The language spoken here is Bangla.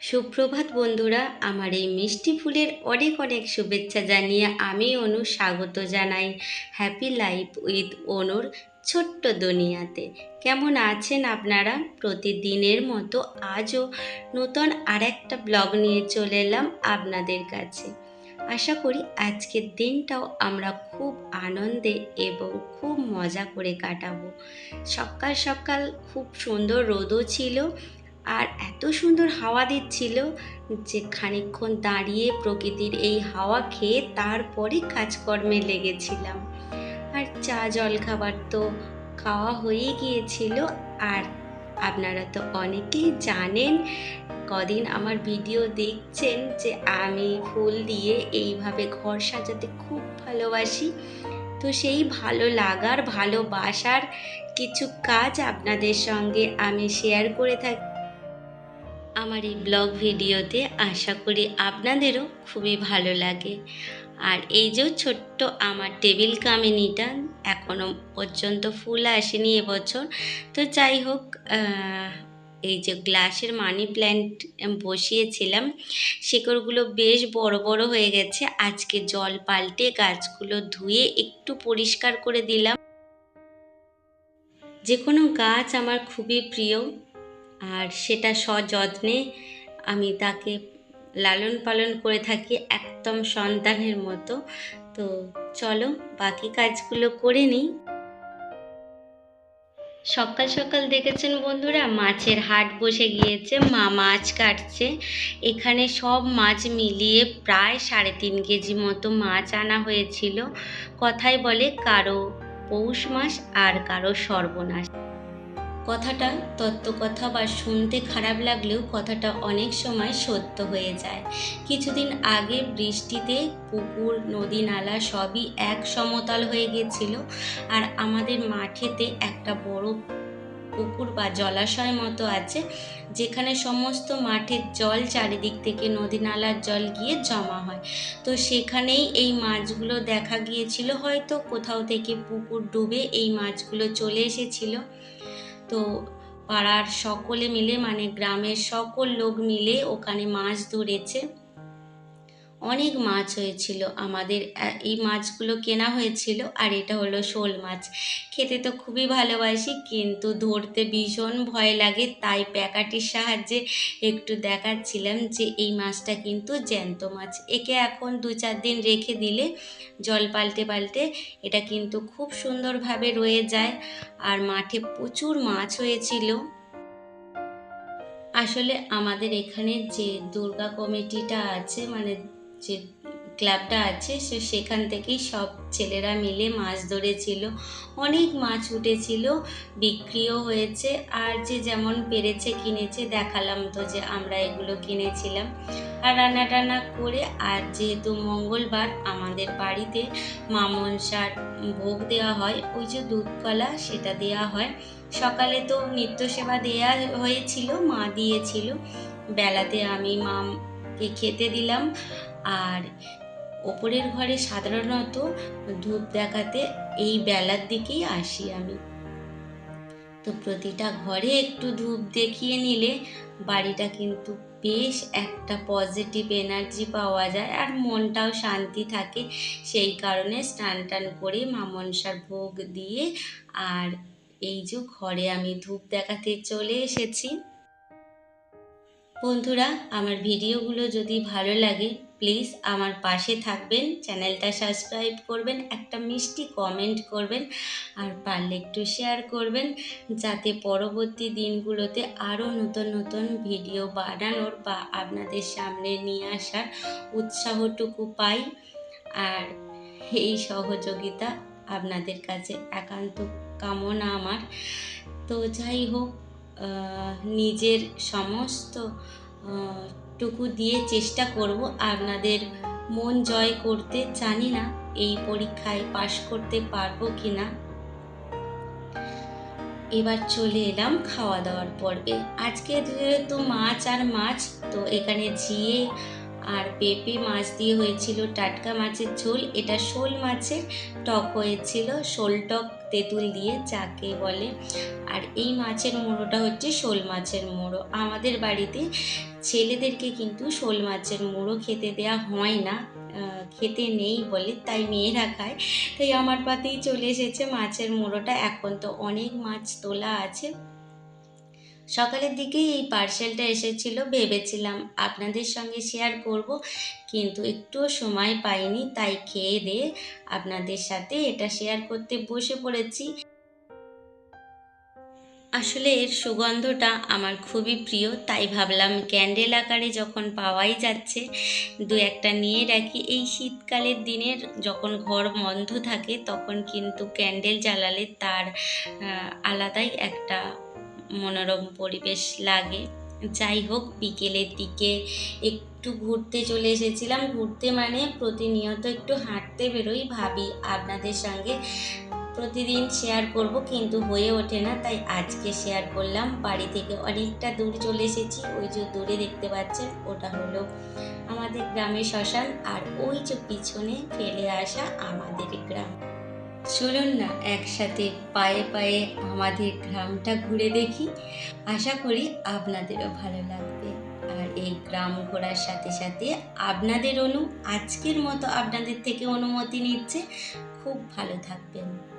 সুপ্রভাত বন্ধুরা, আমার এই মিষ্টি ফুলের অনেক অনেক শুভেচ্ছা জানিয়ে আমি অনু স্বাগত জানাই। হ্যাপি লাইফ উইথ অনুর ছোট্ট দুনিয়াতে। কেমন আছেন আপনারা? প্রতিদিনের মতো আজও নতুন আরেকটা ব্লগ নিয়ে চলে এলাম আপনাদের কাছে। আশা করি আজকের দিনটাও আমরা খুব আনন্দে এবং খুব মজা করে কাটাবো। সকাল সকাল খুব সুন্দর রোদও ছিল আর এত সুন্দর হাওয়া দিচ্ছিল যে খানিকক্ষণ দাঁড়িয়ে প্রকৃতির এই হাওয়া খেয়ে তারপরে কাজকর্মে লেগেছিলাম। আর চা জল খাবার তো খাওয়া হয়ে গিয়েছিল। আর আপনারা তো অনেকেই জানেন, কদিন আমার ভিডিও দেখছেন যে আমি ফুল দিয়ে এইভাবে ঘর সাজাতে খুব ভালোবাসি। তো সেই ভালো লাগার, ভালোবাসার কিছু কাজ আপনাদের সঙ্গে আমি শেয়ার করে থাকি। আমার এই ব্লগ ভিডিওতে আশা করি আপনাদেরও খুবই ভালো লাগে। আর এই যে ছোট্ট আমার টেবিল কামিনিটা এখনও পর্যন্ত ফুল আসেনি এবছর। তো যাই হোক এই যে গ্লাসের মানি প্ল্যান্ট বসিয়েছিলাম, শিকড়গুলো বেশ বড় বড় হয়ে গেছে। আজকে জল পাল্টে গাছগুলো ধুয়ে একটু পরিষ্কার করে দিলাম। যে কোনো গাছ আমার খুবই প্রিয়। আর সেটা সযত্নে আমি তাকে লালন পালন করে থাকি একদম সন্তানের মতো। তো চলো বাকি কাজগুলো করে নিই। সকাল সকাল দেখেছেন বন্ধুরা মাছের হাট বসে গিয়েছে, মা মাছ কাটছে। এখানে সব মাছ মিলিয়ে প্রায় সাড়ে তিন কেজি মতো মাছ আনা হয়েছিল। কথায় বলে কারও পৌষ মাস আর কারও সর্বনাশ। কথাটা তত্ত্বকথা বা শুনতে খারাপ লাগলেও কথাটা অনেক সময় সত্য হয়ে যায়। কিছুদিন আগে বৃষ্টিতে পুকুর, নদী নালা সবই এক সমতল হয়ে গেছিল আর আমাদের মাঠেতে একটা বড় পুকুর বা জলাশয় মতো আছে যেখানে সমস্ত মাঠের জল চারিদিক থেকে নদী নালার জল গিয়ে জমা হয়। তো সেখানেই এই মাছগুলো দেখা গিয়েছিল, হয়তো কোথাও থেকে পুকুর ডুবে এই মাছগুলো চলে এসেছিল। তো পাড়ার সকলে মিলে মানে গ্রামের সকল লোক মিলে ওখানে মাছ ধরেছে। অনেক মাছ হয়েছিল। আমাদের এই মাছগুলো কেনা হয়েছিল আর এটা হলো শোল মাছ। খেতে তো খুবই ভালোবাসি, কিন্তু ধরতে ভীষণ ভয় লাগে, তাই প্যাকাটির সাহায্যে একটু দেখাচ্ছিলাম যে এই মাছটা কিন্তু জ্যান্ত মাছ। একে এখন দু চার দিন রেখে দিলে জল পাল্টে পাল্টে এটা কিন্তু খুব সুন্দরভাবে রয়ে যায় আর মাঠে প্রচুর মাছ হয়েছিল। আসলে আমাদের এখানে যে দুর্গা কমিটিটা আছে মানে যে ক্লাবটা আছে, সে সেখান থেকেই সব ছেলেরা মিলে মাছ ধরেছিল। অনেক মাছ উঠেছিল, বিক্রিও হয়েছে। আর যে যেমন পেরেছে কিনেছে, দেখালাম তো যে আমরা এগুলো কিনেছিলাম। আর রান্না টান্না করে, আর যেহেতু মঙ্গলবার আমাদের বাড়িতে মা মনসার ভোগ দেওয়া হয়, ওই যে দুধ কলা সেটা দেওয়া হয়। সকালে তো নিত্য সেবা দেয়া হয়েছিল, মা দিয়েছিল। বেলাতে আমি মাকে খেতে দিলাম। আর ওপরের ঘরে সাধারণত ধূপ দেখাতে এই বেলার দিকেই আসি আমি। তো প্রতিটা ঘরে একটু ধূপ দেখিয়ে নিলে বাড়িটা কিন্তু বেশ একটা পজিটিভ এনার্জি পাওয়া যায় আর মনটাও শান্তি থাকে। সেই কারণে স্নান টান করে মা মনসার ভোগ দিয়ে আর এই যে ঘরে আমি ধূপ দেখাতে চলে এসেছি। বন্ধুরা, আমার ভিডিওগুলো যদি ভালো লাগে প্লিজ আমার পাশে থাকবেন, চ্যানেলটা সাবস্ক্রাইব করবেন, একটা মিষ্টি কমেন্ট করবেন, আর পারলে একটু শেয়ার করবেন, যাতে পরবর্তী দিনগুলোতে আরও নতুন নতুন ভিডিও বানানোর বা আপনাদের সামনে নিয়ে আসার উৎসাহটুকু পাই। আর এই সহযোগিতা আপনাদের কাছে একান্ত কামনা আমার। তো যাই হোক নিজের সমস্ত টুকু দিয়ে চেষ্টা করব আপনাদের মন জয় করতে। জানি না এই পরীক্ষায় পাশ করতে পারব কি না এবার চলে এলাম খাওয়া দাওয়ার পর্বে। আজকে যেহেতু মাছ আর মাছ, তো এখানে ঝিয়ে আর পেঁপে মাছ দিয়ে হয়েছিল টাটকা মাছের ঝোল। এটা শোল মাছের টক হয়েছিল, শোল টক তেঁতুল দিয়ে যাকে বলে। আর এই মাছের মুড়োটা হচ্ছে শোল মাছের মুড়ো। আমাদের বাড়িতে ছেলেদেরকে কিন্তু শোল মাছের মুড়ো খেতে দেওয়া হয় না খেতে নেই বলে তাই মেয়েরা খায়। তাই আমার পাতেই চলে এসেছে মাছের মুড়োটা। এখন তো অনেক মাছ তোলা আছে। সকালের দিকেই এই পার্সেলটা এসেছিল, ভেবেছিলাম আপনাদের সঙ্গে শেয়ার করব, কিন্তু একটুও সময় পাইনি, তাই খেয়ে দিয়ে আপনাদের সাথে এটা শেয়ার করতে বসে পড়েছি। আসলে এর সুগন্ধটা আমার খুবই প্রিয়, তাই ভাবলাম ক্যান্ডেল আকারে যখন পাওয়াই যাচ্ছে, দু একটা নিয়ে রাখি। এই শীতকালের দিনের যখন ঘর বন্ধ থাকে, তখন কিন্তু ক্যান্ডেল জ্বালালে তার আলাদাই একটা মনোরম পরিবেশ লাগে। যাই হোক, বিকেলের দিকে একটু ঘুরতে চলে এসেছিলাম। ঘুরতে মানে প্রতিনিয়ত একটু হাঁটতে বেরোই ভাবি আপনাদের সঙ্গে। প্রতিদিন শেয়ার করব, কিন্তু হয়ে ওঠে না, তাই আজকে শেয়ার করলাম। বাড়ি থেকে অনেকটা দূর চলে এসেছি। ওই যে দূরে দেখতে পাচ্ছেন, ওটা হলো আমাদের গ্রামের শ্মশান। আর ওই যে পিছনে ফেলে আসা আমাদের গ্রাম। চলুন না, একসাথে পায়ে পায়ে আমাদের গ্রামটা ঘুরে দেখি। আশা করি আপনাদেরও ভালো লাগবে। আর এই গ্রাম ঘোরার সাথে সাথে আপনাদের অনু আজকের মতো আপনাদের থেকে অনুমতি নিচ্ছে। খুব ভালো থাকবেন।